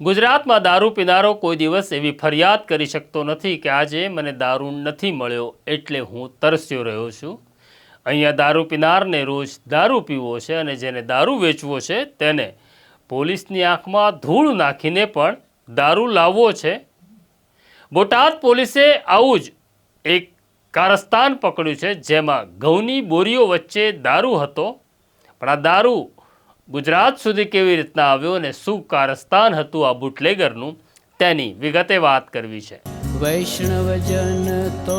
ગુજરાતમાં દારૂ પીનારો કોઈ દિવસ એવી ફરિયાદ કરી શકતો નથી કે આજે મને દારૂ નથી મળ્યો એટલે હું તરસ્યો રહ્યો છું. અહીંયા દારૂ પીનારને રોજ દારૂ પીવો છે અને જેને દારૂ વેચવો છે તેને પોલીસની આંખમાં ધૂળ નાખીને પણ દારૂ લાવવો છે. બોટાદ પોલીસે આવું જ એક કારસ્તાન પકડ્યું છે જેમાં ઘઉંની બોરીઓ વચ્ચે દારૂ હતો. પણ આ દારૂ ગુજરાત સુધી કેવી રીતના આવ્યો અને શું કારસ્તાન હતું આ બુટલેગરનું તેની વિગતે વાત કરવી છે. વૈષ્ણવજન તો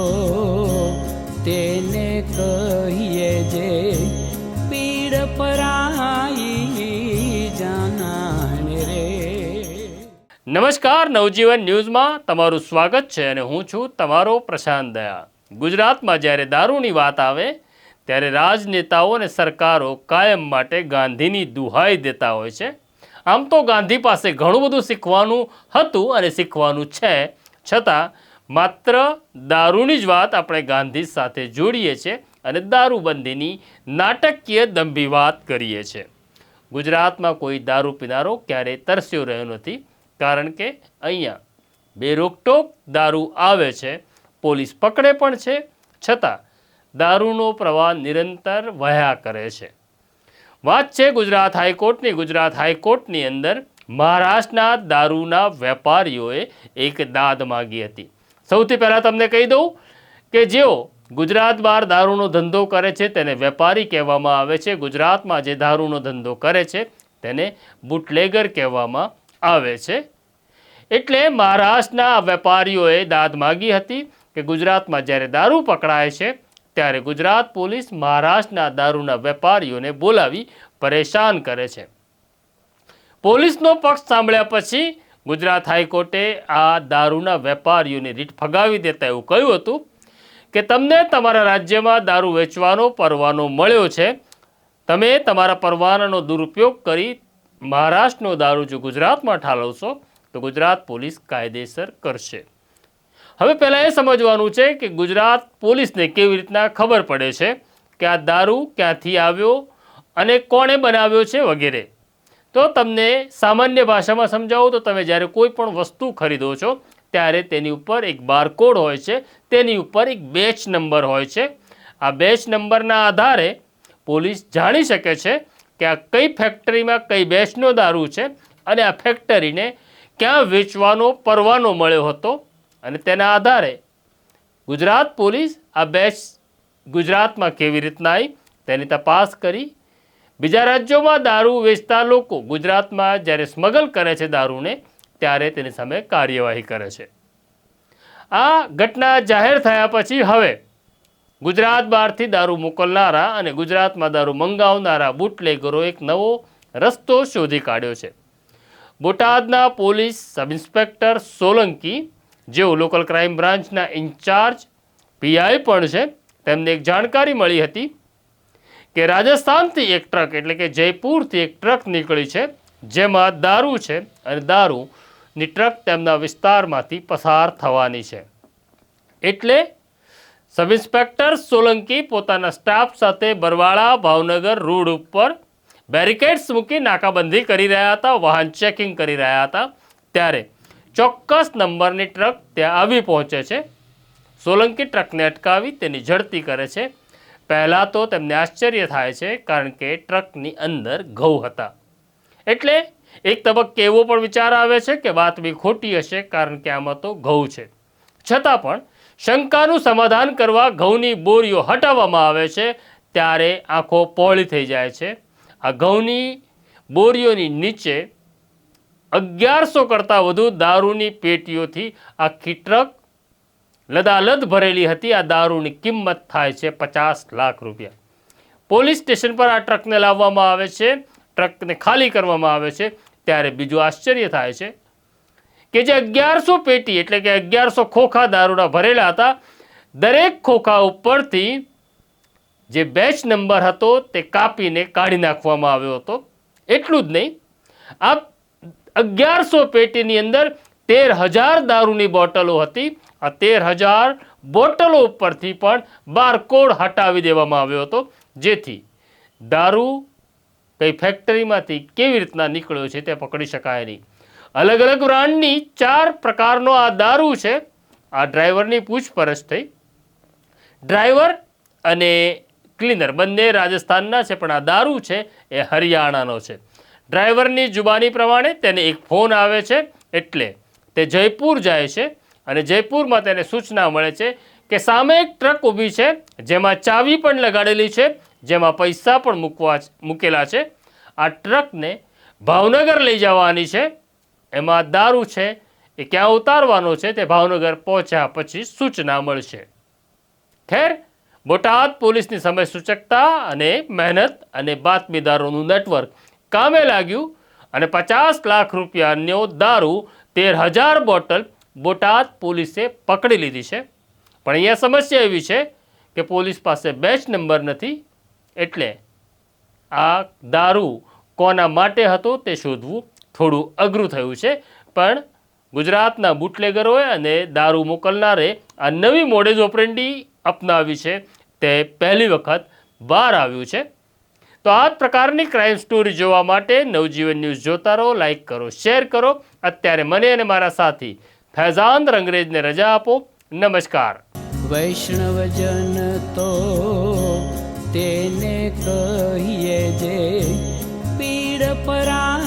તેને કહીએ જે પીડ પરાઈ જાનાને રે. નમસ્કાર નવજીવન ન્યૂઝમાં તમારું સ્વાગત છે અને હું છું તમારો પ્રશાંત દયા. ગુજરાતમાં જ્યારે દારૂની વાત આવે ત્યારે રાજનેતાઓ અને સરકારો કાયમ માટે ગાંધીની દુહાઈ દેતા હોય છે. આમ તો ગાંધી પાસે ઘણું બધું શીખવાનું હતું અને શીખવાનું છે. છતાં માત્ર દારૂની જ વાત આપણે ગાંધી સાથે જોડીએ છીએ અને દારૂબંધીની નાટકીય દંભી વાત કરીએ છીએ. ગુજરાતમાં કોઈ દારૂ પીનારો ક્યારેય તરસ્યો રહ્યો નથી, કારણ કે અહીંયા બેરોકટોક દારૂ આવે છે, પોલીસ પકડે પણ છે. છતાં દારૂનો પ્રવાહ નિરંતર વહ્યા કરે છે. વાત છે ગુજરાત હાઈકોર્ટની. ગુજરાત હાઈકોર્ટની અંદર મહારાષ્ટ્રના દારૂના વેપારીઓએ એક દાદ માગી હતી. સૌથી પહેલાં તમને કહી દઉં કે જેઓ ગુજરાત બહાર દારૂનો ધંધો કરે છે તેને વેપારી કહેવામાં આવે છે. ગુજરાતમાં જે દારૂનો ધંધો કરે છે તેને બુટલેગર કહેવામાં આવે છે. એટલે મહારાષ્ટ્રના વેપારીઓએ દાદ માગી હતી કે ગુજરાતમાં જ્યારે દારૂ પકડાય છે ત્યારે ગુજરાત પોલીસ મહારાષ્ટ્રના દારૂના વેપારીઓને બોલાવી પરેશાન કરે છે. પોલીસનો પક્ષ સાંભળ્યા પછી ગુજરાત હાઈકોર્ટે આ દારૂના વેપારીઓની રીટ ફગાવી દેતા એવું કહ્યું હતું કે તમને તમારા રાજ્યમાં દારૂ વેચવાનો પરવાનો મળ્યો છે. તમે તમારા પરવાનાનો દુરુપયોગ કરી મહારાષ્ટ્રનો દારૂ જો ગુજરાતમાં ઠાલવશો, તો ગુજરાત પોલીસ કાયદેસર કરશે. હવે પહેલાં એ સમજવાનું છે કે ગુજરાત પોલીસને કેવી રીતના ખબર પડે છે કે આ દારૂ ક્યાંથી આવ્યો અને કોણે બનાવ્યો છે વગેરે. તો તમને સામાન્ય ભાષામાં સમજાવું તો તમે જ્યારે કોઈ પણ વસ્તુ ખરીદો છો ત્યારે તેની ઉપર એક બારકોડ હોય છે, તેની ઉપર એક બેચ નંબર હોય છે. આ બેચ નંબરના આધારે પોલીસ જાણી શકે છે કે આ કઈ ફેક્ટરીમાં કઈ બેચનો દારૂ છે અને આ ફેક્ટરીને ક્યાં વેચવાનો, પરવાનો મળ્યો હતો. અને તેના આધારે ગુજરાત પોલીસ આ બેચ ગુજરાતમાં કેવી રીતના આવી તેની તપાસ કરી. બીજા રાજ્યોમાં દારૂ વેચતા લોકો ગુજરાતમાં જ્યારે સ્મગલ કરે છે દારૂને, ત્યારે તેની સામે કાર્યવાહી કરે છે. આ ઘટના જાહેર થયા પછી હવે ગુજરાત બહારથી દારૂ મોકલનારા અને ગુજરાતમાં દારૂ મંગાવનારા બુટલેગરો એક નવો રસ્તો શોધી કાઢ્યો છે. બોટાદના પોલીસ સબ ઇન્સ્પેક્ટર સોલંકી જેઓ લોકલ ક્રાઇમ બ્રાન્ચના ઇન્ચાર્જ, પીઆઈ પણ છે, તેમને એક જાણકારી મળી હતી કે રાજસ્થાનથી એક ટ્રક, એટલે કે જયપુરથી એક ટ્રક નીકળી છે, જેમાં દારૂ છે અને દારૂની ટ્રક તેમના વિસ્તારમાંથી પસાર થવાની છે. એટલે સબ ઇન્સ્પેક્ટર સોલંકી પોતાના સ્ટાફ સાથે બરવાળા ભાવનગર રોડ ઉપર બેરિકેડ્સ મૂકી નાકાબંધી કરી રહ્યા હતા, વાહન ચેકિંગ કરી રહ્યા હતા. ત્યારે ચોક્કસ નંબરની ટ્રક ત્યાં આવી પહોંચે છે. સોલંકી ટ્રકને અટકાવી તેની ઝડપી કરે છે. પહેલાં તો તેમને આશ્ચર્ય થાય છે કારણ કે ટ્રકની અંદર ઘઉં હતા. એટલે એક તબક્કે એવો પણ વિચાર આવે છે કે વાત બી ખોટી હશે કારણ કે આમાં તો ઘઉં છે. છતાં પણ શંકાનું સમાધાન કરવા ઘઉંની બોરીઓ હટાવવામાં આવે છે ત્યારે આંખો પહોળી થઈ જાય છે. આ ઘઉંની બોરીઓની નીચે અગિયારસો કરતાં વધુ દારૂની પેટીઓથી આખી ટ્રક લદાલદ ભરેલી હતી. આ દારૂની કિંમત થાય છે પચાસ લાખ રૂપિયા. પોલીસ સ્ટેશન પર આ ટ્રકને લાવવામાં આવે છે. ટ્રકને ખાલી કરવામાં આવે છે. ત્યારે બીજું આશ્ચર્ય થાય છે કે જે અગિયારસો પેટી એટલે કે અગિયારસો ખોખા દારૂના ભરેલા હતા, દરેક ખોખા ઉપરથી જે બેચ નંબર હતો તે કાપીને કાઢી નાખવામાં આવ્યો હતો. એટલું જ નહીં. આ અગિયારસો પેટીની અંદર તેર હજાર દારૂની બોટલો હતી. આ તેર હજાર બોટલો ઉપરથી પણ બારકોડ હટાવી દેવામાં આવ્યો હતો. જેથી દારૂ કઈ ફેક્ટરીમાંથી કેવી રીતના નીકળ્યો છે તે પકડી શકાય નહીં. અલગ અલગ બ્રાન્ડની ચાર પ્રકારનો આ દારૂ છે. આ ડ્રાઈવરની પૂછપરછ થઈ. ડ્રાઈવર અને ક્લીનર બંને રાજસ્થાનના છે, પણ આ દારૂ છે એ હરિયાણાનો છે. ડ્રાઈવરની જુબાની પ્રમાણે તેને એક ફોન આવે છે, એટલે તે જયપુર જાય છે અને જયપુરમાં તેને સૂચના મળે છે કે સામે એક ટ્રક ઊભી છે, જેમાં ચાવી પણ લગાડેલી છે, જેમાં પૈસા પણ મૂકવા મૂકેલા છે. આ ટ્રકને ભાવનગર લઈ જવાની છે. એમાં દારૂ છે, એ ક્યાં ઉતારવાનો છે તે ભાવનગર પહોંચ્યા પછી સૂચના મળશે. ખેર, બોટાદ પોલીસની સમય સૂચકતા અને મહેનત અને બાતમીદારોનું નેટવર્ક કામે લાગ્યું અને પચાસ લાખ રૂપિયાનો દારૂ, તેર હજાર બોટલ બોટાદ પોલીસે પકડી લીધી છે. પણ અહીંયા સમસ્યા એવી છે કે પોલીસ પાસે બેચ નંબર નથી એટલે આ દારૂ કોના માટે હતો તે શોધવું થોડું અઘરું થયું છે. પણ ગુજરાતના બુટલેગરોએ અને દારૂ મોકલનારે આ નવી મોડેજ ઓપરેન્ડી અપનાવી છે. તે પહેલી વખત બહાર આવ્યું છે. તો આ પ્રકારની ક્રાઇમ સ્ટોરી જોવા માટે નવજીવન ન્યૂઝ જોતા રહો લાઇક કરો શેર કરો. અત્યારે મને અને મારા સાથી ફૈઝાન રંગરેજને રજા આપો. નમસ્કાર. વૈષ્ણવજન તો તેને કહીએ જે પીડ પરાઈ